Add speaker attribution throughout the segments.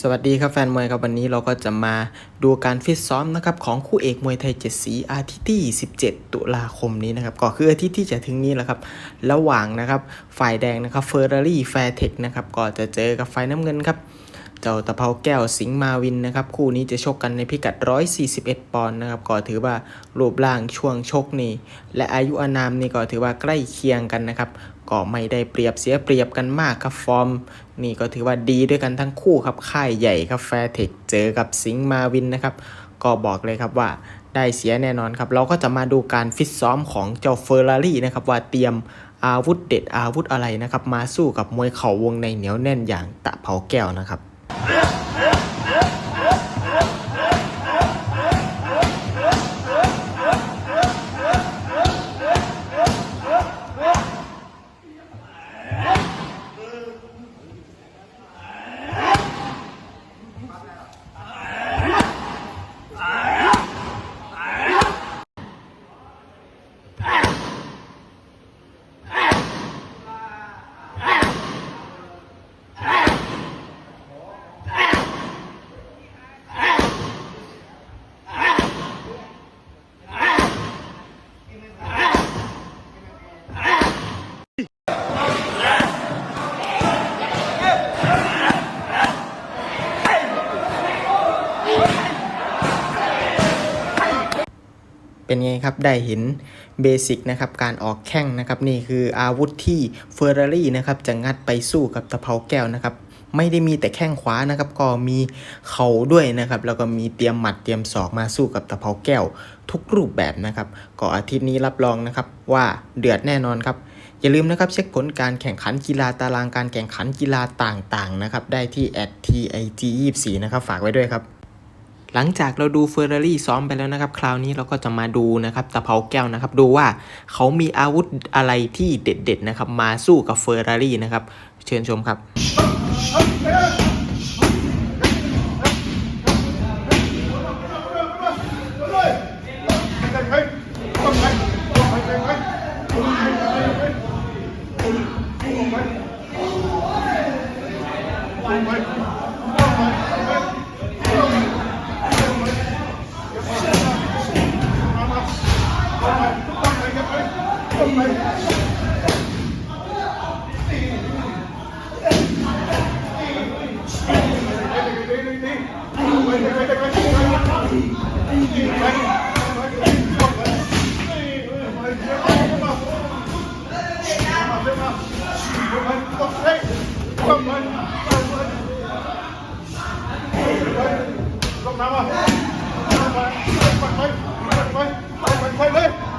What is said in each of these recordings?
Speaker 1: สวัสดีครับแฟนมวยครับวันนี้เราก็จะมาดูการฟิตซ้อมนะครับของคู่เอกมวยไทยเจ็ดสีอาทิตย์ที่ 17 ตุลาคมนี้นะครับก็คืออาทิตย์ที่จะถึงนี้แหละครับระหว่างนะครับฝ่ายแดงนะครับเฟอร์รารี่แฟร์เทคนะครับก็จะเจอกับฝ่ายน้ำเงินครับ เจ้าตะเภาแก้วสิงห์มาวินนะครับ คู่นี้จะชกกันในพิกัด 141 ปอนด์นะครับ ก็ถือว่ารูปร่างช่วงชกนี่ และอายุอานามนี่ก็ถือว่าใกล้เคียงกันนะครับ ก็ไม่ได้เปรียบเสียเปรียบกันมากครับฟอร์ม นี่ก็ถือว่าดีด้วยกันทั้งคู่ครับค่ายใหญ่ครับแฟร์เทคเจอกับสิงห์มาวินนะครับ ก็บอกเลยครับว่าได้เสียแน่นอนครับ เราก็จะมาดูการฟิตซ้อมของเจ้าเฟอร์รารี่นะครับว่าเตรียมอาวุธเด็ดอาวุธอะไรนะครับ มาสู้กับมวยเข่าวงในเหนียวแน่นอย่างตะเภาแก้วนะครับ Yeah. เป็นไงครับ ได้เห็นเบสิกนะครับ การออกแข้งนะครับ นี่คืออาวุธที่เฟอร์รารี่นะครับ จะงัดไปสู้กับตะเภาแก้วนะครับ ไม่ได้มีแต่แข้งขวานะครับ ก็มีเข่าด้วยนะครับ แล้วก็มีเตรียมหมัดเตรียมศอกมาสู้กับตะเภาแก้ว ทุกรูปแบบนะครับ ก็อาทิตย์นี้รับรองนะครับว่าเดือดแน่นอนครับ อย่าลืมนะครับเช็คผลการแข่งขันกีฬาตารางการแข่งขันกีฬาต่างๆนะครับ ได้ที่ @TIG24 นะครับ ฝากไว้ด้วยครับ หลังจากเราดูเฟอร์รารี่ซ้อมไปแล้วนะครับ คราวนี้เราก็จะมาดูนะครับตะเภาแก้วนะครับ ดูว่าเขามีอาวุธอะไรที่เด็ดๆนะครับ มาสู้กับเฟอร์รารี่นะครับ เชิญชมครับ
Speaker 2: ไม่ ต้อ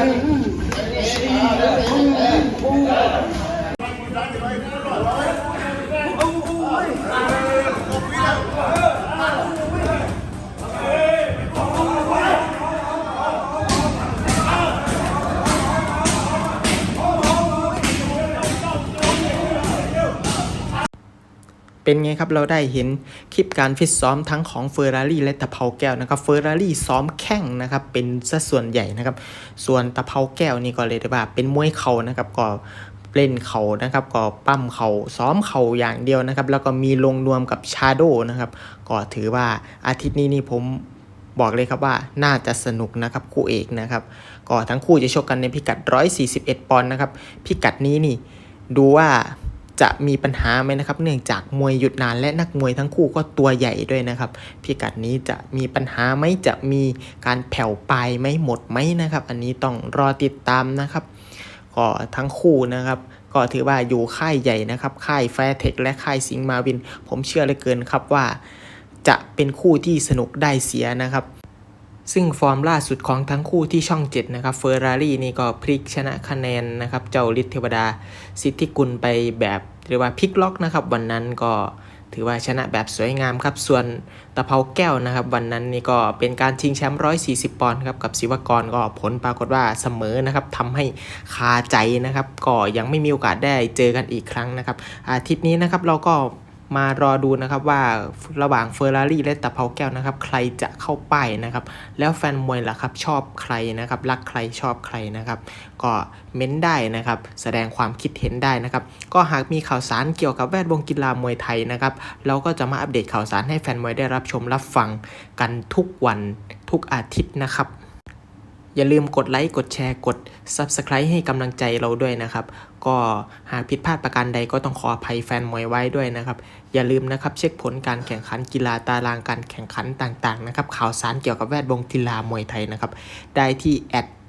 Speaker 2: Ay. เป็
Speaker 1: นไงครับ เราได้เห็นคลิปการฟิตซ้อมทั้งของเฟอร์รารี่และตะเภาแก้วนะครับเฟอร์รารี่ซ้อมแข้งนะครับ เป็นสัดส่วนใหญ่นะครับ ส่วนตะเภาแก้วนี่ก็เลยได้ว่า เป็นมวยเข่านะครับก็เล่นเข่านะครับก็ปั้มเข่าซ้อมเข่าอย่างเดียวนะครับ แล้วก็มีลงนวมกับชาโดนะครับก็ถือว่าอาทิตย์นี้นี่ผมบอกเลยครับว่าน่าจะสนุกนะครับคู่เอกนะครับ ก็ทั้งคู่จะชกกันในพิกัด 141 ปอนด์นะครับ พิกัดนี้นี่ดูว่า จะมีปัญหาไหมนะครับ เนื่องจากมวยหยุดนานและนักมวยทั้งคู่ก็ตัวใหญ่ด้วยนะครับพิกัดนี้จะมีปัญหาไหมจะมีการแผ่วปลายไหมหมดไหมนะครับ อันนี้ต้องรอติดตามนะครับก็ทั้งคู่นะครับก็ถือว่าอยู่ค่ายใหญ่นะครับ ค่ายแฟร์เทคและค่ายสิงห์มาวิน ผมเชื่อเลือเกินครับว่า จะเป็นคู่ที่สนุกได้เสียนะครับ ซึ่งฟอร์มล่าสุดของทั้งคู่ที่ช่อง 7 นะครับเฟอร์รารี่นี่ก็พลิกชนะคะแนนนะครับ เจ้าฤทธิเทวดาสิทธิกุลไปแบบเรียกว่าพลิกล็อกนะครับ วันนั้นก็ถือว่าชนะแบบสวยงามครับ ส่วนตะเภาแก้วนะครับ วันนั้นนี่ก็เป็นการชิงแชมป์140 ปอนด์ครับกับศิวกรก็ผลปรากฏว่าเสมอนะครับทำให้คาใจนะครับ ก็ยังไม่มีโอกาสได้เจอกันอีกครั้งนะครับ อาทิตย์นี้นะครับเราก็ มารอดูนะครับว่าระหว่างเฟอร์รารี่และตะเภาแก้วนะครับ ใครจะเข้าไปนะครับ แล้วแฟนมวยล่ะครับชอบใครนะครับ รักใครชอบใครนะครับ ก็เม้นได้นะครับ แสดงความคิดเห็นได้นะครับ ก็หากมีข่าวสารเกี่ยวกับแวดวงกีฬามวยไทยนะครับ เราก็จะมาอัปเดตข่าวสารให้แฟนมวยได้รับชมรับฟังกันทุกวันทุกอาทิตย์นะครับ อย่าลืมกดไลค์กดแชร์กด Subscribe ให้กำลังใจเราด้วยนะครับ ก็หากผิดพลาดประการใดก็ต้องขออภัยแฟนมวยไว้ด้วยนะครับ อย่าลืมนะครับเช็คผลการแข่งขันกีฬาตารางการแข่งขันต่างๆนะครับข่าวสารเกี่ยวกับแวดวงกีฬามวยไทยนะครับ ได้ที่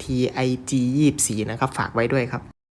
Speaker 1: @tig24 นะครับฝากไว้ด้วยครับ